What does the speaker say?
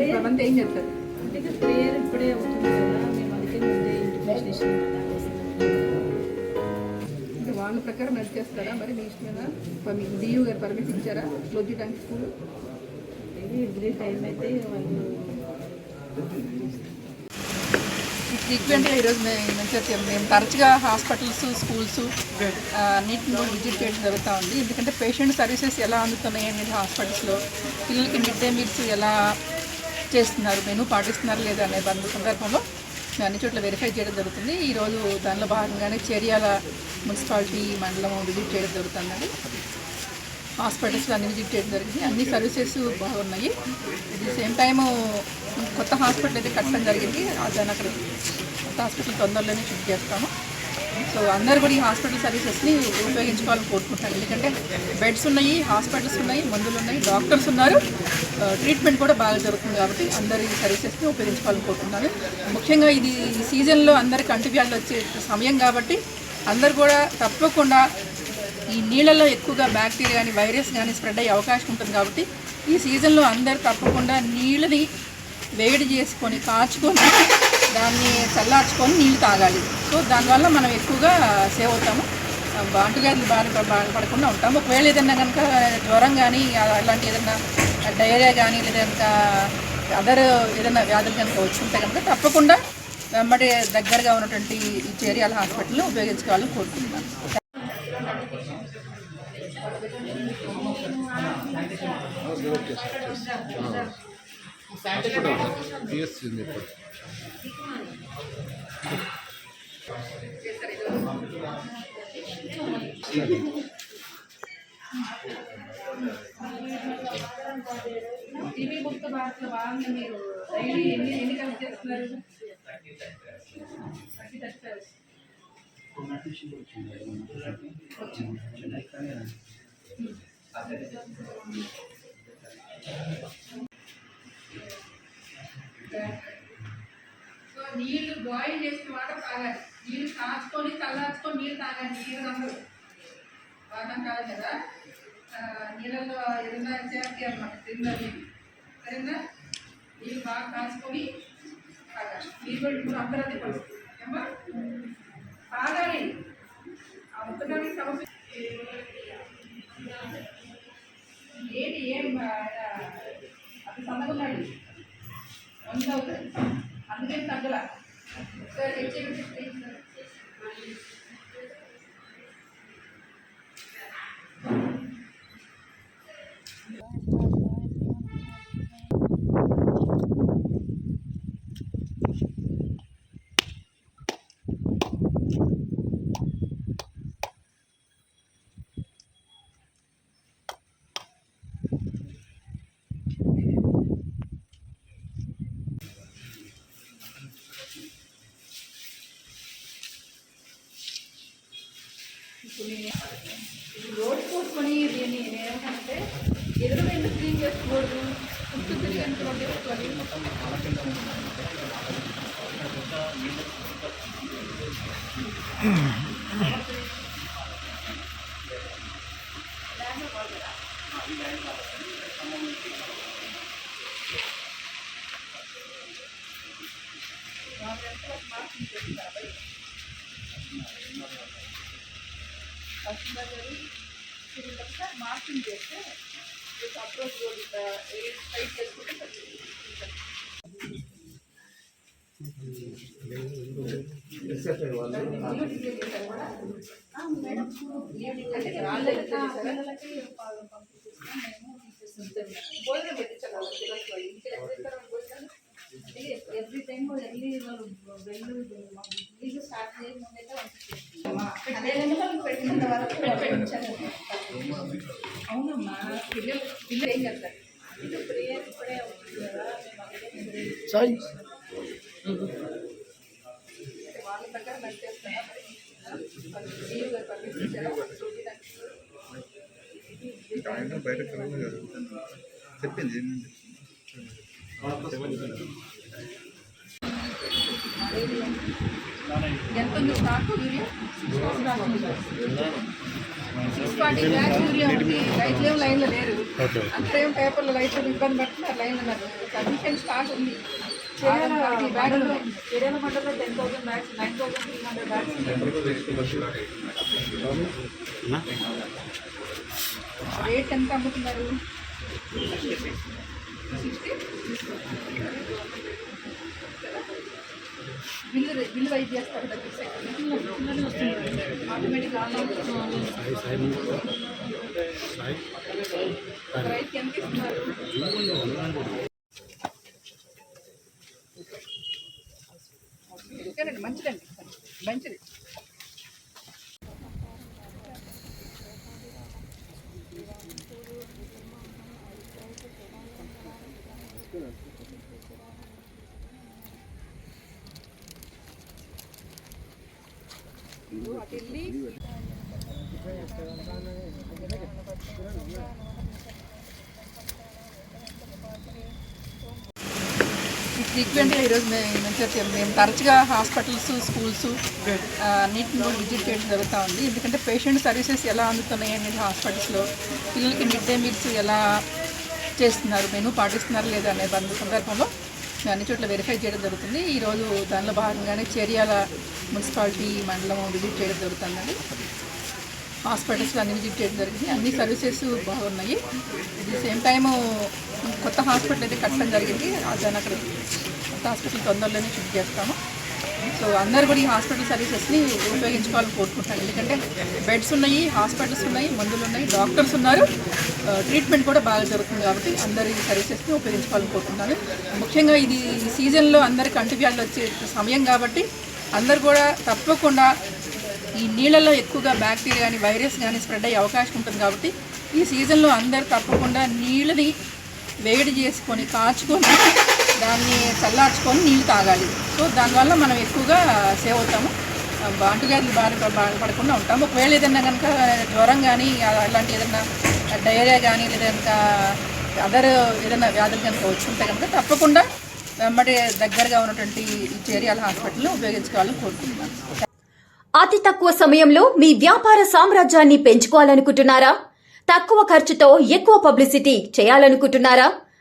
కొంతమంది ఏం చేస్తారు అంటే ప్రేయర్ ఇప్పుడే అవుతుంది కదా మేము అందుకే ముందే ఇంటిమేషన్ అంటే వాళ్ళ ప్రకారం నడిచేస్తారా మరి మీ ఇష్టమేనా డియూ గారు పర్మిషన్ ఇచ్చారా? క్లోజ్ చేయడానికి స్కూల్? ఎవ్రీ టైం అయితే వాళ్ళు ఫ్రీక్వెంట్గా ఈరోజు మేము మంచిగా మేము తరచుగా హాస్పిటల్స్ స్కూల్స్ అన్నింటిని కూడా విజిట్ చేయడం జరుగుతూ ఉంది ఎందుకంటే పేషెంట్ సర్వీసెస్ ఎలా అందుతున్నాయి అనేది హాస్పిటల్స్లో. పిల్లలకి మిడ్ డే మీల్స్ ఎలా చేస్తున్నారు మెను పాటిస్తున్నారు లేదా అనే బంధు సందర్భంలో అన్ని చోట్ల వెరిఫై చేయడం జరుగుతుంది. ఈరోజు దానిలో భాగంగానే చేరియాల మున్సిపాలిటీ మండలం విజిట్ చేయడం జరుగుతుందండి. హాస్పిటల్స్ అన్ని విజిట్ చేయడం జరిగింది. అన్ని సర్వీసెస్ బాగున్నాయి. అట్ ది సేమ్ టైము కొత్త హాస్పిటల్ అయితే కట్టడం జరిగింది. దాని అక్కడ కొత్త హాస్పిటల్ తొందరలోనే షిఫ్ట్ చేస్తాము. సో అందరు కూడా ఈ హాస్పిటల్ సర్వీసెస్ని ఉపయోగించుకోవాలని కోరుకుంటున్నాను. ఎందుకంటే బెడ్స్ ఉన్నాయి హాస్పిటల్స్ ఉన్నాయి మందులు ఉన్నాయి డాక్టర్స్ ఉన్నారు. ట్రీట్మెంట్ కూడా బాగా జరుగుతుంది కాబట్టి అందరు ఈ సర్వీసెస్ని ఉపయోగించుకోవాలని కోరుకుంటున్నాను. ముఖ్యంగా ఇది ఈ సీజన్లో అందరికి అంటువ్యాధులు వచ్చే సమయం కాబట్టి అందరు కూడా తప్పకుండా ఈ నీళ్ళలో ఎక్కువగా బ్యాక్టీరియా కానీ వైరస్ కానీ స్ప్రెడ్ అయ్యే అవకాశం ఉంటుంది కాబట్టి ఈ సీజన్లో అందరు తప్పకుండా నీళ్ళని వేడి చేసుకొని కాచుకొని దాన్ని చల్లార్చుకొని నీళ్ళు తాగాలి. సో దానివల్ల మనం ఎక్కువగా సేవ్ అవుతాము. బాంటువ్యాధులు బారి పడకుండా ఉంటాము. ఒకవేళ ఏదైనా కనుక జ్వరం కానీ అలాంటి ఏదైనా డైరియా కానీ లేదా అదర్ ఏదైనా వ్యాధులు కనుక వచ్చి ఉంటే కనుక తప్పకుండా వెంబడి దగ్గరగా ఉన్నటువంటి ఈ చేరియాల హాస్పిటల్ని ఉపయోగించుకోవాలని కోరుకుంటున్నాను. తీస్తుంది ఇప్పుడు. టీవీ ముక్త భారత్లో భాగంగా మీరు. డైలీ ఎన్ని ఎన్ని కలిసి చేస్తున్నారు? Thirty thirty five. సో నీళ్ళు బాయిల్ చేసిన వాటర్ తాగాలి. నీళ్ళు కాచుకొని చల్లార్చుకొని నీళ్ళు తాగాలి. నీళ్ళు అందరూ. వాడడం కాదు కదా? ఆ, నీళ్ళల్లో ఏదైనా చేస్తే అన్నమాట. తిందని సరేనా? నీళ్ళు బాగా కాచుకొని తాగాలి. నీళ్ళు కూడా ఇప్పుడు అందరూ అదే పరిస్థితి ఏమ్మా? తాగాలి. ఆ ఉత్తరానికి సమస్య ఏంటి? ఏం అది సన్నగున్నాడు అందుకని తగ్గల. సరే రోడ్ పోసుకొని దీన్ని ఏమంటే ఎదురు ఎందుకు క్లీన్ చేసుకోకూడదు. చుట్టూ తిరిగి ఎంత రోడ్ చేసుకోవాలి hmm. కస్టమర్ గారు తిరిగిన మార్కింగ్ చేస్తే అప్రోచ్ రోడ్ సైడ్ చేసుకుంటే ఎవ్రీ టైం ఎర్లీ వాళ్ళు స్టార్ట్ చేయక అమ్మా, పెట్టినంత వరకు అవునమ్మా పిల్లలు పిల్లలు ఏం చేస్తారు ఇది ప్రేయర్ ఇప్పుడే అవుతుంది కదా సాయి. వాళ్ళ నడిచేస్తారా బయట చెప్పింది కదా చెప్పింది ఎంత ఉంది stock urea? Six forty bags urea ఉంది. రైతులు ఏం లైన్లో లేరు. అంతేం పేపర్లు రైతులు ఇబ్బంది పడుతున్నారు లైన్లో ఉన్నారు. సఫిషియెంట్ స్టాక్ ఉంది. రేట్ ఎంత అమ్ముతున్నారు? సిక్స్టీ బిల్లు బిల్లు వైజ్ చేస్తారు ఆటోమేటిక్ ఆన్లైన్ ఒక రైతుకి ఎంత ఇస్తున్నారు? మంచిదండి. మంచిది. అటు ఫ్రీక్వెంట్గా ఈరోజు మేము మంచిగా మేము తరచుగా హాస్పిటల్స్ స్కూల్స్ అన్నింటిని కూడా విజిట్ చేయడం జరుగుతూ ఉంది. ఎందుకంటే పేషెంట్ సర్వీసెస్ ఎలా అందుతున్నాయి అనేది హాస్పిటల్స్లో పిల్లలకి మిడ్ డే మీల్స్ ఎలా చేస్తున్నారు మెను పాటిస్తున్నారు లేదా అనే సందర్భంలో అన్ని చోట్ల వెరిఫై చేయడం జరుగుతుంది. ఈరోజు దానిలో భాగంగానే చేరియాల మున్సిపాలిటీ మండలం విజిట్ చేయడం జరుగుతుందండి. హాస్పిటల్స్లో అన్ని విజిట్ చేయడం జరిగింది. అన్ని సర్వీసెస్ బాగున్నాయి. ది సేమ్ టైము కొత్త హాస్పిటల్ అయితే కట్టడం జరిగింది. దాని అక్కడ కొత్త హాస్పిటల్ తొందరలోనే షిఫ్ట్ చేస్తాము. సో అందరు కూడా ఈ హాస్పిటల్ సర్వీసెస్ని ఉపయోగించుకోవాలని కోరుకుంటున్నాను ఎందుకంటే బెడ్స్ ఉన్నాయి హాస్పిటల్స్ ఉన్నాయి మందులు ఉన్నాయి డాక్టర్స్ ఉన్నారు. ట్రీట్మెంట్ కూడా బాగా జరుగుతుంది కాబట్టి అందరు ఈ సర్వీసెస్ని ఉపయోగించుకోవాలని కోరుకుంటున్నాను ముఖ్యంగా ఇది ఈ సీజన్లో కంటి వ్యాధులు వచ్చే సమయం కాబట్టి అందరు కూడా తప్పకుండా ఈ నీళ్ళలో ఎక్కువగా బ్యాక్టీరియా కానీ వైరస్ కానీ స్ప్రెడ్ అయ్యే అవకాశం ఉంటుంది కాబట్టి ఈ సీజన్లో అందరు తప్పకుండా నీళ్ళని వేడి చేసుకొని కాచుకొని దాన్ని చల్లార్చుకొని నీళ్ళు తాగాలి. సో దానివల్ల మనం ఎక్కువగా సేవ్ అవుతాము. అంటువ్యాధులు బాధ బాధపడకుండా ఉంటాము. ఒకవేళ ఏదైనా కనుక జ్వరం కానీ అలాంటి ఏదైనా డయేరియా కానీ లేదా అదర్ ఏదైనా వ్యాధులు కనుక వచ్చుంటే కనుక తప్పకుండా వెంబడి దగ్గరగా ఉన్నటువంటి ఈ చేరియాల హాస్పిటల్లో ఉపయోగించుకోవాలని కోరుకుంటున్నాను. అతి తక్కువ సమయంలో మీ వ్యాపార సామ్రాజ్యాన్ని పెంచుకోవాలనుకుంటున్నారా? తక్కువ ఖర్చుతో ఎక్కువ పబ్లిసిటీ చేయాలనుకుంటున్నారా?